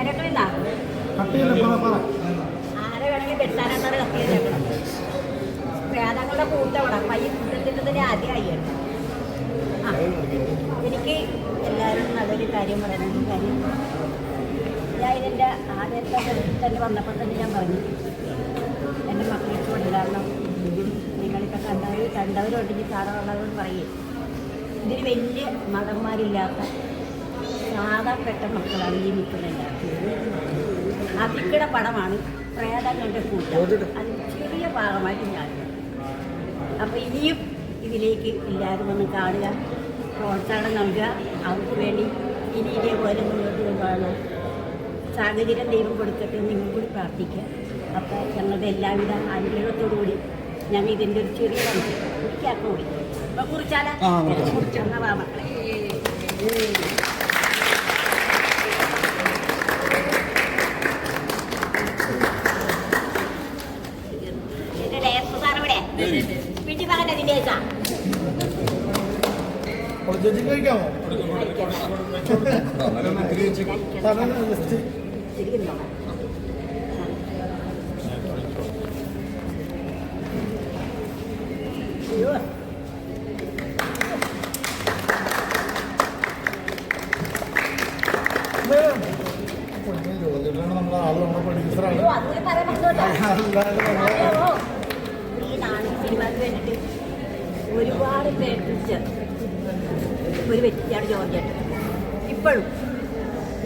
തിരക്കണിന്നാ ആരെ വേണമെങ്കിൽ വെട്ടാനാണ് കത്തിയത് വേദങ്ങളുടെ കൂട്ടവിടെ പയ്യ കൂട്ടത്തിന്റെ ആദ്യമായി ആ എനിക്ക് എല്ലാവരും നല്ലൊരു കാര്യം പറയാനുള്ള കാര്യം ഞാൻ ഇതിന്റെ ആദ്യത്തെ തന്നെ വന്നപ്പോൾ തന്നെ ഞാൻ പറഞ്ഞു. എന്റെ മക്കൾക്ക് കൊണ്ടുവരണം നിങ്ങളിപ്പോൾ കണ്ടവർ കണ്ടവരുണ്ടെങ്കിൽ സാറുള്ളവരോട് പറയും. ഇതിന് വലിയ മതന്മാരില്ലാത്ത സാധാപ്പെട്ട മക്കളാണ് ഈ നിൽക്കുന്നുണ്ടാക്കുന്നത് അതിക്കട പടമാണ് പ്രേതങ്ങളുടെ കൂട്ടം. അത് ചെറിയ ഭാഗമായിട്ട് ഞാൻ അപ്പോൾ ഇനിയും ഇതിലേക്ക് എല്ലാവരും ഒന്ന് കാണുക പ്രോത്സാഹനം നൽകുക. അവർക്ക് വേണ്ടി ഇനി ഇതേപോലെ മുന്നോട്ട് കൊണ്ടുപോകണം സാഹചര്യം ദൈവം കൊടുക്കട്ടെ നിങ്ങൾ കൂടി പ്രാർത്ഥിക്കുക അപ്പോൾ ഞങ്ങളുടെ എല്ലാവിധ അനുഗ്രഹത്തോടു കൂടി ഞങ്ങൾ ഇതിന്റെ ഒരു ചെറിയ പങ്ക് അപ്പം കുറിച്ചാലാ? കുറിച്ചെന്നാ മക്കളെ. ഇതിന്റെ ഏതാ ചേച്ചി കഴിക്കാമോ? ശരിക്കും ജോലിയിലാണ് നമ്മുടെ ആൾ നമ്മുടെ പ്രൊഡ്യൂസറാണ് സിനിമക്ക് വേണ്ടിയിട്ട് ഒരുപാട് പ്രയത്നിച്ച ഒരു വ്യക്തിയാണ് ജോർജ് ചേട്ടൻ. ഇപ്പോഴും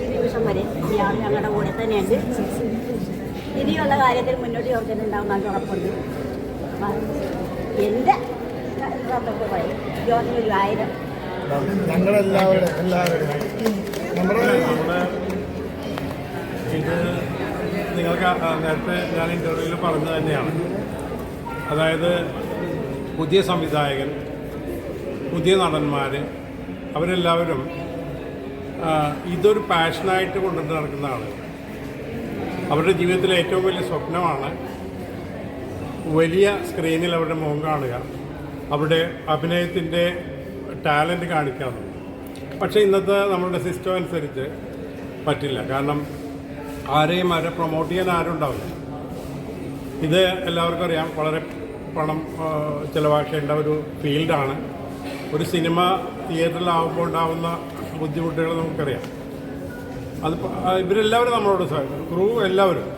ഈ നിമിഷം വരെ ഇയാൾ ഞങ്ങളുടെ കൂടെ തന്നെയുണ്ട്. ഇനിയുള്ള കാര്യത്തിൽ മുന്നോട്ട് ജോർജ് ചേട്ടൻ ഉണ്ടാവുന്ന ഉറപ്പുണ്ട്. എന്റെ പറയും ജോർജിന് ഒരു ആയിരം ഞങ്ങളെല്ലാവരും എല്ലാവരും. നമ്മുടെ ഇത് നിങ്ങൾക്ക് നേരത്തെ ഞാൻ ഇന്റർവ്യൂവിൽ പറഞ്ഞു തന്നെയാണ്. അതായത് പുതിയ സംവിധായകൻ പുതിയ നടന്മാർ അവരെല്ലാവരും ഇതൊരു പാഷനായിട്ട് കൊണ്ടുവന്ന് നടക്കുന്ന ആളുകൾ അവരുടെ ജീവിതത്തിലെ ഏറ്റവും വലിയ സ്വപ്നമാണ് വലിയ സ്ക്രീനിൽ അവരുടെ മുഖം കാണുക അവരുടെ അഭിനയത്തിന്റെ ടാലന്റ് കാണിക്കുക. പക്ഷേ ഇന്നത്തെ നമ്മളുടെ സിസ്റ്റം അനുസരിച്ച് പറ്റില്ല. കാരണം ആരെയും ആരെ പ്രൊമോട്ട് ചെയ്യാൻ ആരും ഉണ്ടാവില്ല ഇത് എല്ലാവർക്കും അറിയാം. വളരെ പണം ചിലവാക്കേണ്ട ഒരു ഫീൽഡാണ്. ഒരു സിനിമ തിയേറ്ററിലാവുമ്പോൾ ഉണ്ടാവുന്ന ബുദ്ധിമുട്ടുകൾ നമുക്കറിയാം. അത് ഇവരെല്ലാവരും നമ്മളോട് സഹായിക്കും ക്രൂ എല്ലാവരും.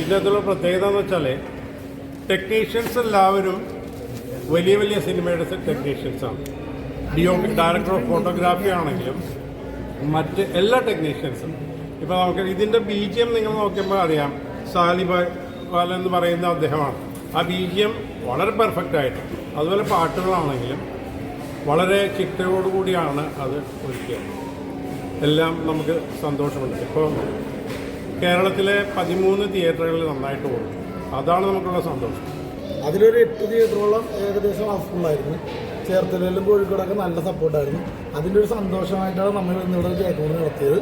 ഇതിനകത്തുള്ള പ്രത്യേകത എന്ന് വെച്ചാൽ ടെക്നീഷ്യൻസ് എല്ലാവരും വലിയ വലിയ സിനിമയുടെ ടെക്നീഷ്യൻസാണ് ഡിയോ ഡയറക്ടർ ഓഫ് ഫോട്ടോഗ്രാഫി ആണെങ്കിലും മറ്റ് എല്ലാ ടെക്നീഷ്യൻസും ഇപ്പോൾ നമുക്ക് ഇതിന്റെ ബി ജി എം നിങ്ങൾ നോക്കുമ്പോൾ അറിയാം. സാലിബായ് വാല എന്ന് പറയുന്ന അദ്ദേഹമാണ്. ആ ബി ജി എം വളരെ പെർഫെക്റ്റ് ആയിട്ട് അതുപോലെ പാട്ടുകളാണെങ്കിലും വളരെ ചിട്ടയോടുകൂടിയാണ് അത് ഒരുക്കിയത്. എല്ലാം നമുക്ക് സന്തോഷമുണ്ട്. ഇപ്പോൾ കേരളത്തിലെ പതിമൂന്ന് തിയേറ്ററുകളിൽ നന്നായിട്ട് പോകും അതാണ് നമുക്കുള്ള സന്തോഷം. അതിലൊരു എട്ട് തിയേറ്ററോളം ഏകദേശം ഹൗസ്ഫുള്ളായിരുന്നു ചേർത്തലയിലും കോഴിക്കോടൊക്കെ നല്ല സപ്പോർട്ടായിരുന്നു അതിന്റെ ഒരു സന്തോഷമായിട്ടാണ് നമ്മൾ ഇന്നിവിടെ കേൾക്കുന്നത് നടത്തിയത്.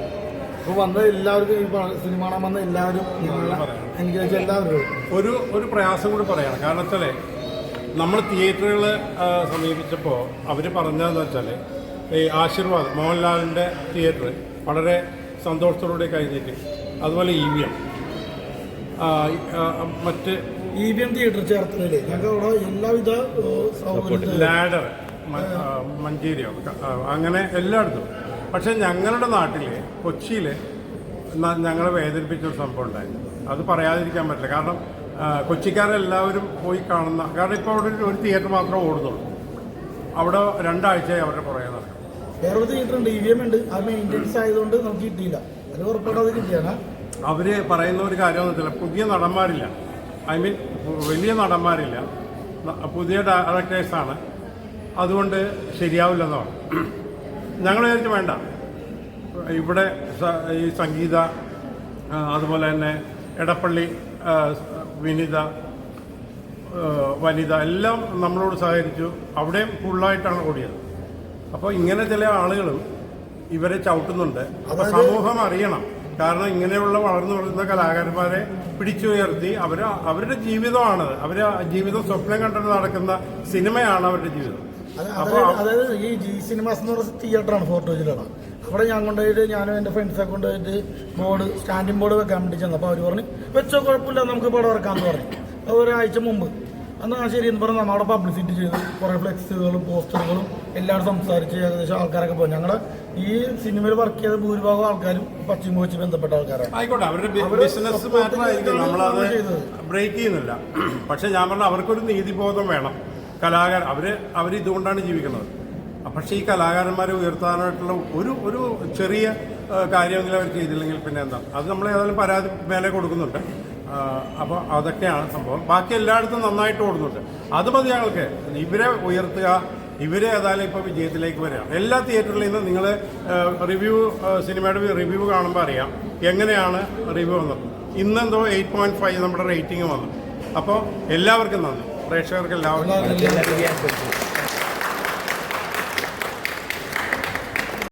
അപ്പോൾ വന്ന എല്ലാവർക്കും ഈ സിനിമ കാണാൻ വന്ന എല്ലാവരും എൻഗേജ് എല്ലാവരും ഒരു ഒരു പ്രയാസം കൂടി പറയണം കാരണം വെച്ചാൽ നമ്മൾ തിയേറ്ററുകളെ സമീപിച്ചപ്പോൾ അവർ പറഞ്ഞതെന്ന് വെച്ചാൽ ഈ ആശീർവാദ് മോഹൻലാലിന്റെ തിയേറ്റർ വളരെ സന്തോഷത്തോടുകൂടി കഴിഞ്ഞിട്ട് അതുപോലെ ഇ വി എം. മറ്റ് ഇ വി എം തിയേറ്റർ ചേർത്തലയിൽ ഞങ്ങൾക്ക് അവിടെ എല്ലാവിധ ലാഡർ മഞ്ചേരി അങ്ങനെ എല്ലായിടത്തും. പക്ഷെ ഞങ്ങളുടെ നാട്ടിൽ കൊച്ചിയിൽ ഞങ്ങളെ വേദനിപ്പിച്ചൊരു സംഭവം ഉണ്ടായിരുന്നു അത് പറയാതിരിക്കാൻ പറ്റില്ല. കാരണം കൊച്ചിക്കാരെല്ലാവരും പോയി കാണുന്ന കാരണം ഇപ്പോൾ അവിടെ ഒരു- ഒരു തിയേറ്റർ മാത്രമേ ഓടുന്നുള്ളൂ. അവിടെ രണ്ടാഴ്ചയായി അവരുടെ പുറകെ നടക്കും. വേറൊരു ഒരു തിയേറ്റർ ഉണ്ട് ഇ വി എം ഉണ്ട്. അത് മെയിന്റെനൻസ് ആയതുകൊണ്ട് നമുക്ക് കിട്ടിയില്ല അത് ഉറപ്പായിട്ട് കിട്ടിയാണ്. അവർ പറയുന്ന ഒരു കാര്യമെന്ന് വെച്ചാൽ പുതിയ നടന്മാരില്ല. ഐ മീൻ വലിയ നടന്മാരില്ല. പുതിയ ഡയറക്ടേഴ്സാണ്. അതുകൊണ്ട് ശരിയാവില്ലെന്നാണ്. ഞങ്ങൾ വിചാരിച്ചു വേണ്ട. ഇവിടെ ഈ സംഗീത അതുപോലെ തന്നെ എടപ്പള്ളി വിനിത വനിത എല്ലാം നമ്മളോട് സഹകരിച്ചു. അവിടെയും ഫുള്ളായിട്ടാണ് ഓടിയത്. അപ്പോൾ ഇങ്ങനെ ചില ആളുകളും ഇവരെ ചവിട്ടുന്നുണ്ട്. അപ്പോൾ സമൂഹം അറിയണം. കാരണം ഇങ്ങനെയുള്ള വളർന്നു വരുന്ന കലാകാരന്മാരെ പിടിച്ചുയർത്തി അവർ അവരുടെ ജീവിതമാണത്. അവർ ജീവിതം സ്വപ്നം കണ്ടിട്ട് നടക്കുന്ന സിനിമയാണ് അവരുടെ ജീവിതം. അതായത് ഈ ജി സിനിമാസ് എന്ന് പറയുന്ന തിയേറ്ററാണ് ഫോർട്ട് കൊച്ചിയിലാണ് അവിടെ ഞാൻ കൊണ്ടുപോയിട്ട് ഞാനും എന്റെ ഫ്രണ്ട്സൊക്കെ കൊണ്ടുപോയിട്ട് ബോർഡ് സ്റ്റാൻഡിംഗ് ബോർഡ് വെക്കാൻ വേണ്ടി ചെന്നു. അപ്പോൾ അവർ പറഞ്ഞു വെച്ചോ കുഴപ്പമില്ല നമുക്ക് പടം ഇറക്കാമെന്ന് പറഞ്ഞു. അത് ഒരാഴ്ച മുമ്പ് എന്നാൽ ശരി എന്ന് പറഞ്ഞാൽ നമ്മളവിടെ പബ്ലിസിറ്റി ചെയ്ത്. കുറേ ഫ്ലെക്സുകളും പോസ്റ്ററുകളും എല്ലാവരും സംസാരിച്ച് ഏകദേശം ആൾക്കാരൊക്കെ പോയി. ഞങ്ങൾ ഈ സിനിമയിൽ വർക്ക് ചെയ്ത ഭൂരിഭാഗം ആൾക്കാരും പശ്ചിമ വെച്ച് ബന്ധപ്പെട്ട ആൾക്കാരാണ്. ആയിക്കോട്ടെ അവരുടെ ബിസിനസ് നമ്മളത്. ബ്രേക്ക് ചെയ്യുന്നില്ല. പക്ഷെ ഞാൻ പറഞ്ഞ അവർക്കൊരു നീതിബോധം വേണം. കലാകാരൻ അവർ അവർ ഇതുകൊണ്ടാണ് ജീവിക്കുന്നത്. പക്ഷേ ഈ കലാകാരന്മാരെ ഉയർത്താനായിട്ടുള്ള ഒരു ഒരു ചെറിയ കാര്യമെങ്കിലും അവർ ചെയ്തില്ലെങ്കിൽ പിന്നെ എന്താ? അത് നമ്മൾ ഏതായാലും പരാതി മേലെ കൊടുക്കുന്നുണ്ട്. അപ്പോൾ അതൊക്കെയാണ് സംഭവം. ബാക്കി എല്ലായിടത്തും നന്നായിട്ട് ഓടുന്നുണ്ട്. അത് മതി ഞങ്ങൾക്ക്. ഇവരെ ഉയർത്തുക ഇവരെ ഏതായാലും ഇപ്പോൾ വിജയത്തിലേക്ക് വരാം എല്ലാ തിയേറ്ററിൽ നിന്ന് നിങ്ങൾ റിവ്യൂ സിനിമയുടെ റിവ്യൂ കാണുമ്പോൾ അറിയാം എങ്ങനെയാണ് റിവ്യൂ വന്നത്. ഇന്നെന്തോ എയ്റ്റ് പോയിന്റ് ഫൈവ് നമ്മുടെ റേറ്റിംഗ് വന്നു. അപ്പോൾ എല്ലാവർക്കും നന്ദി. പ്രേക്ഷകർക്ക് എല്ലാവർക്കും